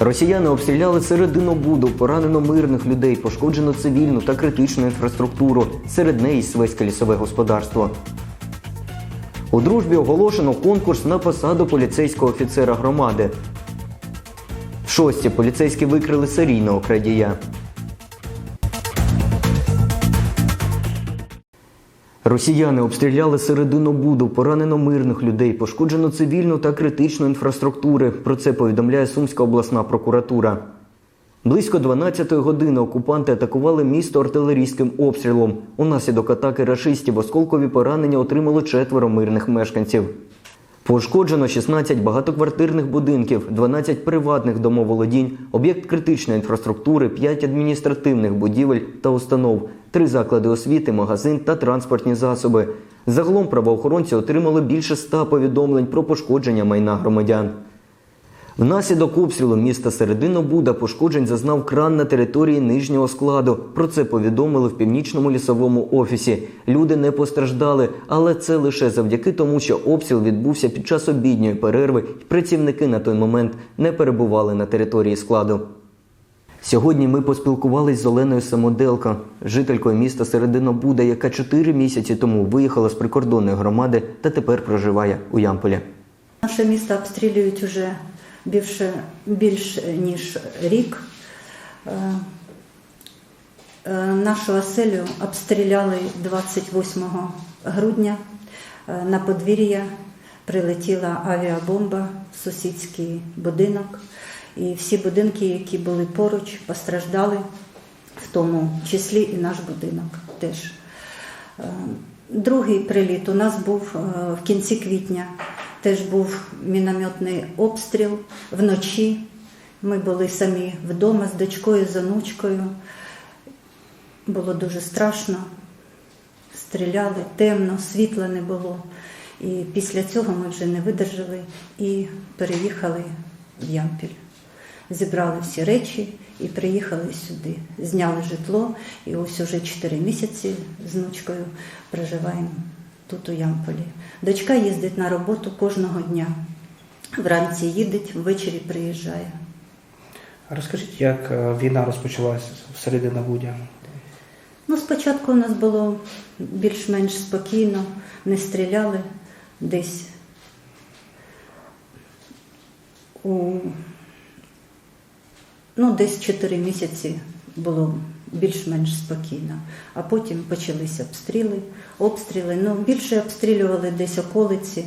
Росіяни обстріляли середину Буду, поранено мирних людей, пошкоджено цивільну та критичну інфраструктуру, серед неї Свеське лісове господарство. У дружбі оголошено конкурс на посаду поліцейського офіцера громади. Шості поліцейські викрили серійного крадія. Росіяни обстріляли середину Буду, поранено мирних людей, пошкоджено цивільну та критичну інфраструктури. Про це повідомляє Сумська обласна прокуратура. Близько 12-ї години окупанти атакували місто артилерійським обстрілом. Унаслідок атаки рашистів осколкові поранення отримало четверо мирних мешканців. Пошкоджено 16 багатоквартирних будинків, 12 приватних домоволодінь, об'єкт критичної інфраструктури, 5 адміністративних будівель та установ, 3 заклади освіти, магазин та транспортні засоби. Загалом правоохоронці отримали більше 100 повідомлень про пошкодження майна громадян. Внаслідок обстрілу міста Середино Буда пошкоджень зазнав кран на території нижнього складу. Про це повідомили в північному лісовому офісі. Люди не постраждали, але це лише завдяки тому, що обстріл відбувся під час обідньої перерви, і працівники на той момент не перебували на території складу. Сьогодні ми поспілкувались з Оленою Самоделко, жителькою міста Середино Буда, яка чотири місяці тому виїхала з прикордонної громади та тепер проживає у Ямполі. Наше місто обстрілюють уже більше, більш ніж рік. Е, е, Нашу оселю обстріляли 28 грудня. Е, На подвір'я прилетіла авіабомба в сусідський будинок. І всі будинки, які були поруч, постраждали, в тому числі і наш будинок теж. Е, Другий приліт у нас був е, в кінці квітня. Теж був мінометний обстріл вночі. Ми були самі вдома з дочкою, з онучкою. Було дуже страшно. Стріляли темно, світла не було. І після цього ми вже не видержали і переїхали в Ямпіль. Зібрали всі речі і приїхали сюди. Зняли житло, і ось уже 4 місяці з внучкою проживаємо тут у Ямполі. Дочка їздить на роботу кожного дня. Вранці їде, ввечері приїжджає. Розкажіть, як е, війна розпочалася всередині Будя? Ну, спочатку у нас було більш-менш спокійно, не стріляли десь у ну, десь 4 місяці було більш-менш спокійно. А потім почалися обстріли, обстріли. Ну, більше обстрілювали десь околиці,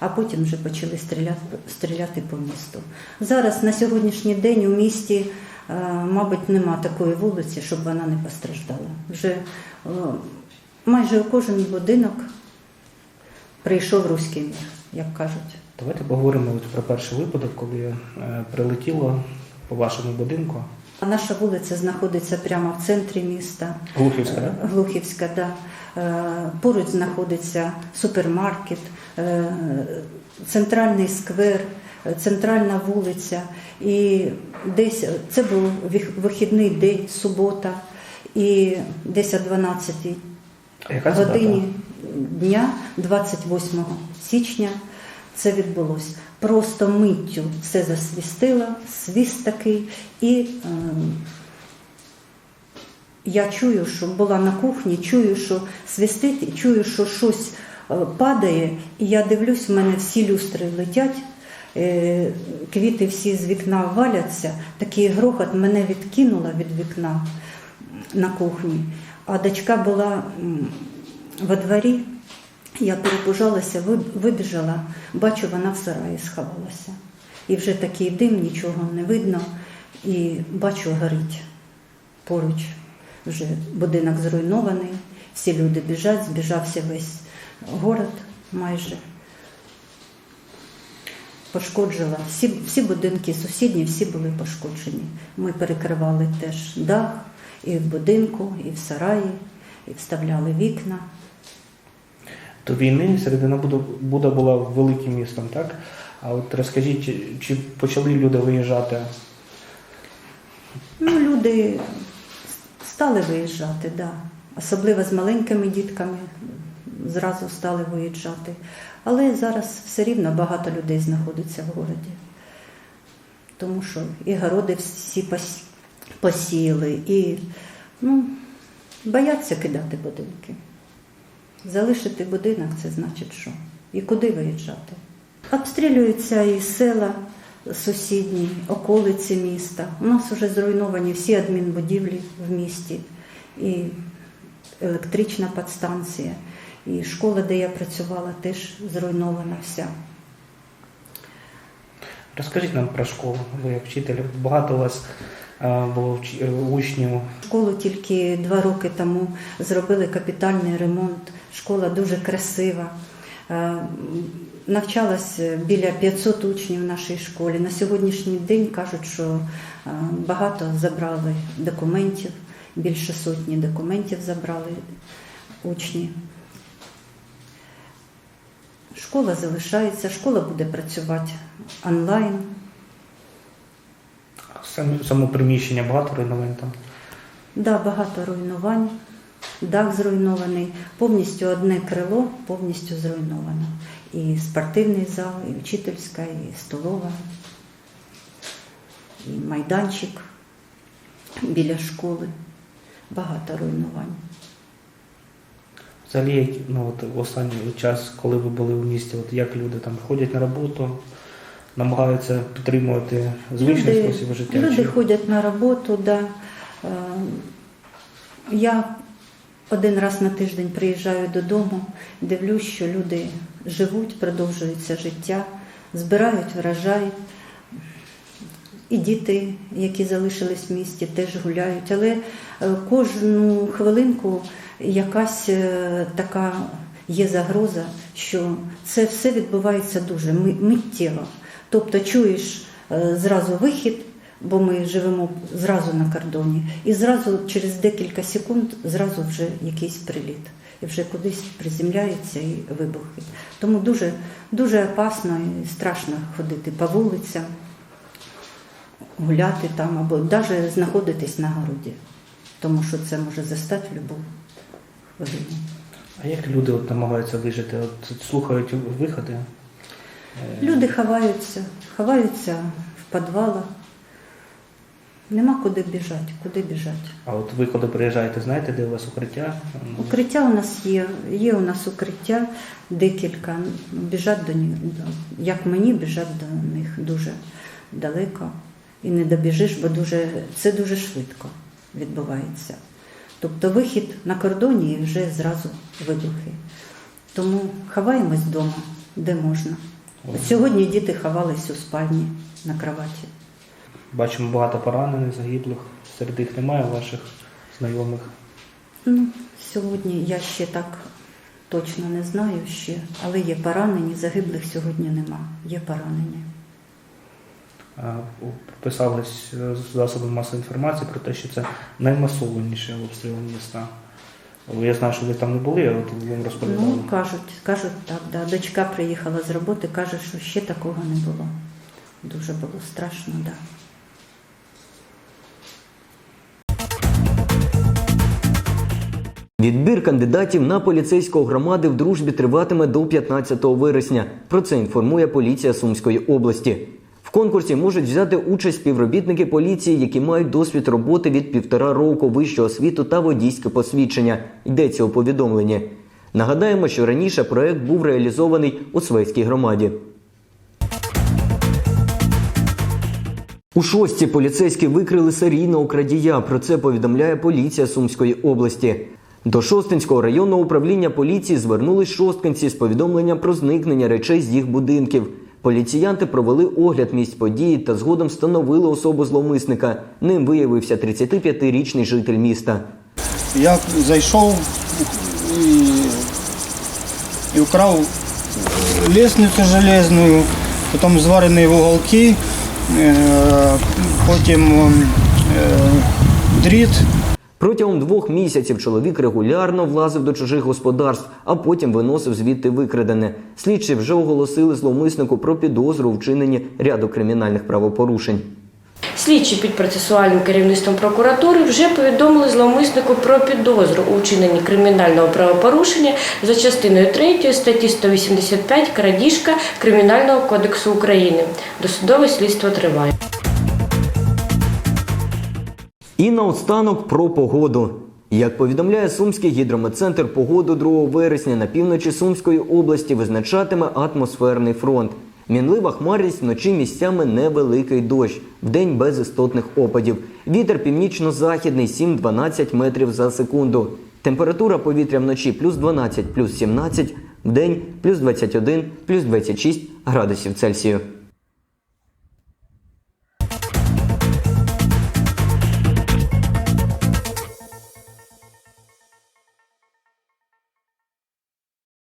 а потім вже почали стріляти, стріляти по місту. Зараз на сьогоднішній день у місті, е, мабуть, нема такої вулиці, щоб вона не постраждала. Вже е, майже у кожен будинок прийшов руський мір, як кажуть. Давайте поговоримо про перший випадок, коли е, прилетіло по вашому будинку. А Наша вулиця знаходиться прямо в центрі міста. Глухівська, Е, так? Глухівська, да. Е, Поруч знаходиться супермаркет, е, центральний сквер, е, центральна вулиця. І десь це був вихідний день, субота, і десь о 12 А яка це годині дня, 28 січня, це відбулося. Просто миттю все засвістило, свіст такий, і е, я чую, що була на кухні, чую, що свистить, і чую, що щось е, падає, і я дивлюсь, в мене всі люстри летять. е, Квіти всі з вікна валяться, такий грохот мене відкинуло від вікна на кухні. А дочка була во дворі, я перепужалася, вибіжала, бачу, вона в сараї сховалася. І вже такий дим, нічого не видно, і бачу, горить поруч. Вже будинок зруйнований, всі люди біжать, збіжався весь город майже. Пошкоджила. Всі, всі будинки сусідні, всі були пошкоджені. Ми перекривали теж дах і в будинку, і в сараї, і вставляли вікна. До війни середина Буда, була великим містом, так? А от розкажіть, чи, почали люди виїжджати? Ну, люди стали виїжджати, да. особливо з маленькими дітками зразу стали виїжджати. Але зараз все рівно багато людей знаходиться в городі. тому що і городи всі пос- посіяли, і ну, бояться кидати будинки. Залишити будинок це значить що? І куди виїжджати? Обстрілюються і села сусідні, околиці міста. У нас вже зруйновані всі адмінбудівлі в місті, і електрична підстанція, і школа, де я працювала, теж зруйнована вся. Розкажіть нам про школу. Ви як вчитель, багато у вас було е, учнів. Школу тільки два роки тому зробили капітальний ремонт. Школа дуже красива. Е, Навчалось біля 500 учнів в нашій школі. На сьогоднішній день кажуть, що е, багато забрали документів, більше сотні документів забрали учні. Школа залишається, школа буде працювати онлайн. Саме, приміщення багато руйнувань там. Да, багато руйнувань, дах зруйнований, повністю одне крило повністю зруйновано. І спортивний зал, і вчительська, і столова, і майданчик біля школи. Багато руйнувань. Взагалі, ну, от в останній час, коли ви були в місті, от як люди там ходять на роботу, намагаються підтримувати звичний спосіб життя? люди чи- ходять на роботу, да. Е, Я один раз на тиждень приїжджаю додому, дивлюсь, що люди живуть, продовжується життя, збирають врожай. І діти, які залишились в місті, теж гуляють. Але е, кожну хвилинку якась е, така є загроза, що це все відбувається дуже ми- миттєво. Тобто чуєш е, зразу вихід, бо ми живемо зразу на кордоні, і зразу через декілька секунд зразу вже якийсь приліт. І вже кудись приземляється і вибухи. Тому дуже, дуже опасно і страшно ходити по вулицям гуляти там або навіть знаходитись на городі, тому що це може застати в будь-яку хвилину. А як люди от намагаються вижити? От слухають виходи? Е, Люди ховаються, ховаються в підвалах. Нема куди біжати, куди біжати. А от ви коли приїжджаєте, знаєте, де у вас укриття? Укриття у нас є, є у нас укриття декілька. Біжать до них, як мені, біжать до них дуже далеко. І не добіжиш, бо дуже, це дуже швидко відбувається. Тобто вихід на кордоні і вже зразу вибухи. Тому ховаємось вдома, де можна. Сьогодні діти ховались у спальні на кроваті. Бачимо багато поранених, загиблих. Серед них немає ваших знайомих. Ну, сьогодні я ще так точно не знаю ще, але є поранені, загиблих сьогодні нема. Є поранені. Писалось е, з засобами масової інформації про те, що це наймасованіший обстріл міста. Я знаю, що ви там не були, але от вам розповідали. Ну, кажуть, кажуть так, да. дочка приїхала з роботи, каже, що ще такого не було. Дуже було страшно, так. Да. Відбір кандидатів на поліцейського громади в дружбі триватиме до 15 вересня. Про це інформує поліція Сумської області. В конкурсі можуть взяти участь співробітники поліції, які мають досвід роботи від півтора року вищого освіту та водійське посвідчення. Йдеться у повідомленні. Нагадаємо, що раніше проект був реалізований у Свейській громаді. У шостці поліцейські викрили серійного крадія. Про це повідомляє поліція Сумської області. До Шостинського районного управління поліції звернулись шосткинці з повідомленням про зникнення речей з їх будинків. Поліціянти провели огляд місць події та згодом встановили особу зловмисника. Ним виявився 35-річний житель міста. Я зайшов і, і вкрав лестницю железну, потім зварені вуголки, е, потім е, дріт. Протягом двох місяців чоловік регулярно влазив до чужих господарств, а потім виносив звідти викрадене. Слідчі вже оголосили зловмиснику про підозру у вчиненні ряду кримінальних правопорушень. Слідчі під процесуальним керівництвом прокуратури вже повідомили зловмиснику про підозру у вчиненні кримінального правопорушення за частиною 3 статті 185 крадіжка Кримінального кодексу України. Досудове слідство триває. І наостанок про погоду. Як повідомляє Сумський гідрометцентр, погоду 2 вересня на півночі Сумської області визначатиме атмосферний фронт. Мінлива хмарність вночі місцями невеликий дощ, вдень без істотних опадів. Вітер північно-західний 7-12 метрів за секунду. Температура повітря вночі плюс 12, плюс 17, вдень плюс 21, плюс 26 градусів Цельсію.